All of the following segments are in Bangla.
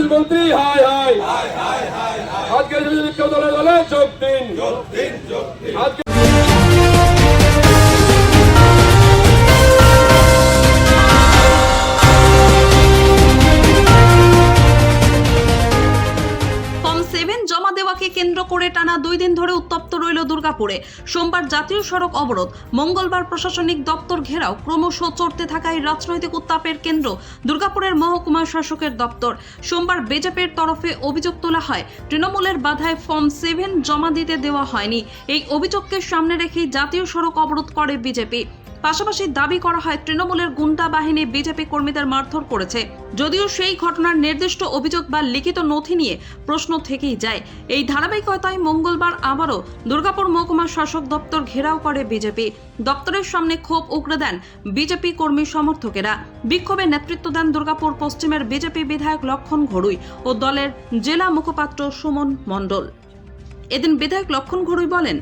পুলিশ মন্ত্রী হাই। হাই আজকে যদি কেউ দলে দলে যোগ দিন। আজকে দুর্গাপুরে। সোমবার জাতীয় সড়ক অবরোধ। মঙ্গলবার প্রশাসনিক দপ্তর ঘেরাও। ক্রমশ চড়তে থাকায় রাজনৈতিক উত্তাপের কেন্দ্র দুর্গাপুরের মহকুমা শাসকের দপ্তর। সোমবার বেজেপের তরফে অভিযোগ তোলা হয়, তৃণমূলের বাধায় ফর্ম সেভেন জমা দিতে দেওয়া হয়নি। এই অভিযোগকে সামনে রেখেই জাতীয় সড়ক অবরোধ করে বিজেপি। পাশাপাশি দাবি করা হয়, তৃণমূলের গুন্ডা বাহিনী বিজেপি কর্মীদের মারধর করেছে। যদিও সেই ঘটনার নির্দিষ্ট অভিযোগ বা লিখিত নথি নিয়ে প্রশ্ন থেকেই যায়। এই ধারাবাহিকতায় মঙ্গলবার আবারও দুর্গাপুর মহকুমা শাসক দপ্তর ঘেরাও করে বিজেপি। দপ্তরের সামনে ক্ষোভ উগড়ে দেন বিজেপি কর্মী সমর্থকেরা। বিক্ষোভে নেতৃত্ব দেন দুর্গাপুর পশ্চিমের বিজেপি বিধায়ক লক্ষণ ঘড়ুই ও দলের জেলা মুখপাত্র সুমন মণ্ডল। এদিন বিধায়ক লক্ষণ ঘড়ুই বলেন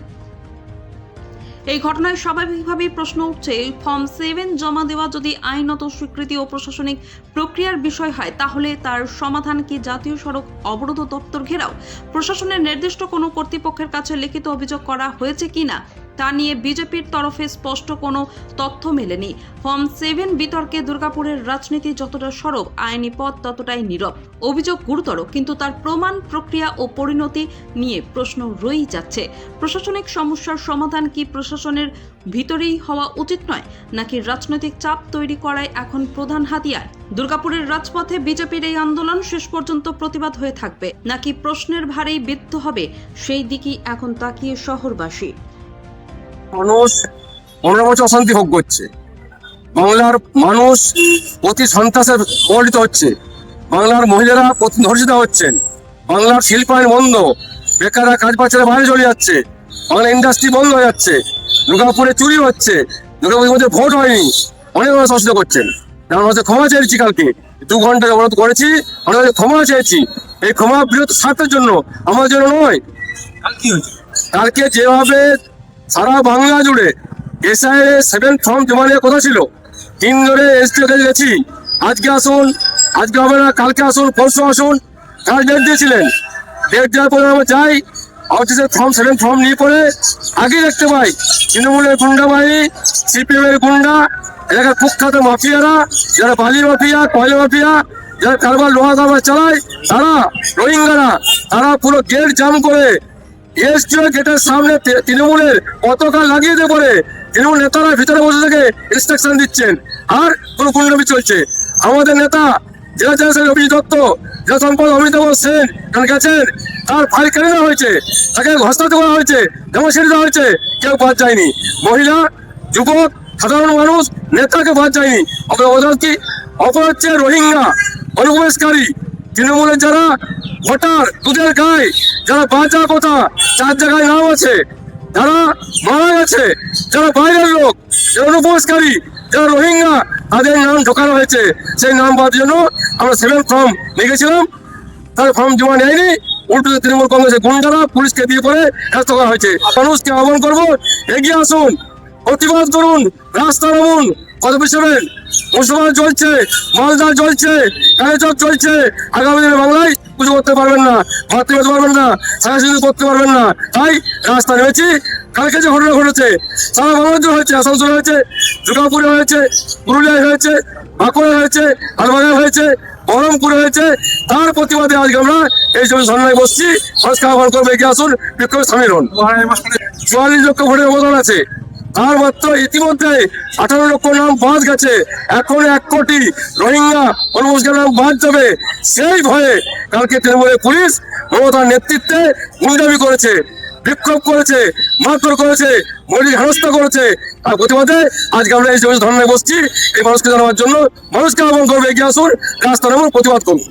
এই ঘটনায় স্বাভাবিকভাবেই প্রশ্ন উঠছে ফর্ম সেভেন জমা দেওয়া যদি আইনত স্বীকৃতি ও প্রশাসনিক প্রক্রিয়ার বিষয় হয়, তাহলে তার সমাধান কি জাতীয় সড়ক অবরোধ দপ্তর ঘেরাও? প্রশাসনের নির্দিষ্ট কোনো কর্তৃপক্ষের কাছে লিখিত অভিযোগ করা হয়েছে কিনা? তা নিয়ে বিজেপির তরফে স্পষ্ট কোনো তথ্য মেলেনি। ফর্ম সেভেন বিতর্কে দুর্গাপুরের রাজনীতি যতটা সরব, আইনি পথ ততটাই নীরব। অভিযোগ গুরুতর, কিন্তু তার প্রমাণ, প্রক্রিয়া ও পরিণতি নিয়ে প্রশ্ন রয়েই যাচ্ছে। প্রশাসনিক সমস্যার সমাধান কি প্রশাসনের ভিতরেই হওয়া উচিত নয়, নাকি রাজনৈতিক চাপ তৈরি করাই এখন প্রধান হাতিয়ার? দুর্গাপুরের রাজপথে বিজেপির এই আন্দোলন শেষ পর্যন্ত প্রতিবাদ হয়ে থাকবে, নাকি প্রশ্নের ভারেই বিদ্ধ হবে, সেই দিকই এখন তাকিয়ে শহরবাসী। মানুষ পনেরো বছর অশান্তি ভোগ করছে। বাংলার মানুষ অতি সন্ত্রাসে পরিণত হচ্ছে। বাংলার মহিলারা প্রতি ধর্ষিত হচ্ছেন। বাংলার শিল্পায়ন বন্ধ। বেকাররা কাজ পাচ্ছে বাইরে চলে যাচ্ছে। বাংলা ইন্ডাস্ট্রি বন্ধ হয়ে যাচ্ছে। দুর্গাপুরে চুরি হচ্ছে। দুর্গাপুরের মধ্যে ভোট হয়নি। অনেক মানুষ অসুবিধা করছেন। আমরা হচ্ছে ক্ষমা চেয়েছি কালকে। দু ঘণ্টা অবরোধ করেছি। আমরা ক্ষমা চেয়েছি। এই ক্ষমা বৃহৎ স্বার্থের জন্য। আমার জন্য নয়। কালকে যেভাবে সারা বাংলা জুড়ে এসআইএ সেভেন ফর্ম জমা নেওয়ার কথা ছিল। তিন ধরে এসটি গেছি। আজকে আসুন, আজকে হবে না, কালকে আসুন, পরশু আসুন। কাল ডেট দিয়েছিলেন। ডেট দেওয়ার পরে আমরা যাই অফিসে ফর্ম সেভেন ফর্ম নিয়ে পরে আগে দেখতে পাই, তৃণমূলের গুন্ডা বাহিনী সিপিএম এর গুন্ডা, এলাকার কুখ্যাত মাফিয়ারা, যারা বালি মাফিয়া, কয়লা মাফিয়া, যারা কারবার লোহা কারবার চালায়, তারা রোহিঙ্গারা, তারা পুরো গেট জাম করে এসডিও গেটের সামনে তৃণমূলের পতাকা লাগিয়ে দিয়ে পরে তৃণমূল নেতারা ভিতরে বসে থেকে ইনস্ট্রাকশন দিচ্ছেন। আর কোনো গুন্ডামি চলছে। আমাদের নেতা জেলা জেলা অভিজিৎ দত্ত, জেলা সম্পাদক অমিতাভ সেন এখানে গেছেন। তার ফাইল কেড়ে নেওয়া হয়েছে। তাকে হস্তান্তর করা হয়েছে। যেমন ছেড়ে দেওয়া হয়েছে। কেউ বাদ যায়নি। মহিলা, যুবক, সাধারণ মানুষ, নেতাকে বাদ যায়নি। অপরাধ কি? অপরাধ হচ্ছে রোহিঙ্গা, অনুপ্রবেশকারী, তৃণমূলের যারা ভোটার, দুধের গায়ে যারা বাঁচা কথা চার জায়গায় নাম আছে, যারা মারা গেছে, যারা বাইরের লোক, যারা অনুপ্রবেশকারী যারা রোহিঙ্গা, তাদের নাম ঢোকানো হয়েছে। সেই নাম পাওয়ার জন্য আমরা সেভেন ফর্ম লিখেছিলাম। তার ফর্ম জমা নেয়নি। উল্টো তৃণমূল কংগ্রেসের গুন্ডারা পুলিশকে দিয়ে পরে ব্যস্ত করা হয়েছে। মানুষকে আহ্বান করব, এগিয়ে আসুন, প্রতিবাদ করুন, রাস্তা নামুন। কত পিছবেন মুসলমান চলছে মালদা চলছে, কালেচক চলছে, আগামী দিনে বাংলায় পুজো করতে পারবেন না ভাত করতে পারবেন না সাংস্কৃতিক করতে পারবেন না। তাই রাস্তা নেমেছি কালকে যে ঘটনা ঘটেছে সারা হয়েছে আসানসোল হয়েছে দুর্গাপুরে হয়েছে পুরুলিয়ায় হয়েছে বাঁকুড়া হয়েছে আলবাগান হয়েছে বহরমপুরে হয়েছে তার প্রতিবাদে আজকে আমরা এই সময় ধর্নায় বসছি। আহ্বান করবে এগিয়ে আসুন বিক্ষোভে সামিল হন চুয়াল্লিশ লক্ষ ভোটের অবদান আছে। তার মাত্র ইতিমধ্যে আঠারো লক্ষ নাম বাদ গেছে। এখন এক কোটি রোহিঙ্গা অনুমোদন নাম বাদ যাবে। সেই ভয়ে কালকে তৃণমূলের পুলিশ মমতার নেতৃত্বে গুন্ডামি করেছে, বিক্ষোভ করেছে, মারধর করেছে মৌলিক হেনস্থা করেছে। তার প্রতিবাদে আজকে আমরা এই ধর্নায় বসছি। এই মানুষকে জানাবার জন্য মানুষকে আহ্বান করবে এগিয়ে আসুন। রাস্তা নামুন, প্রতিবাদ করুন।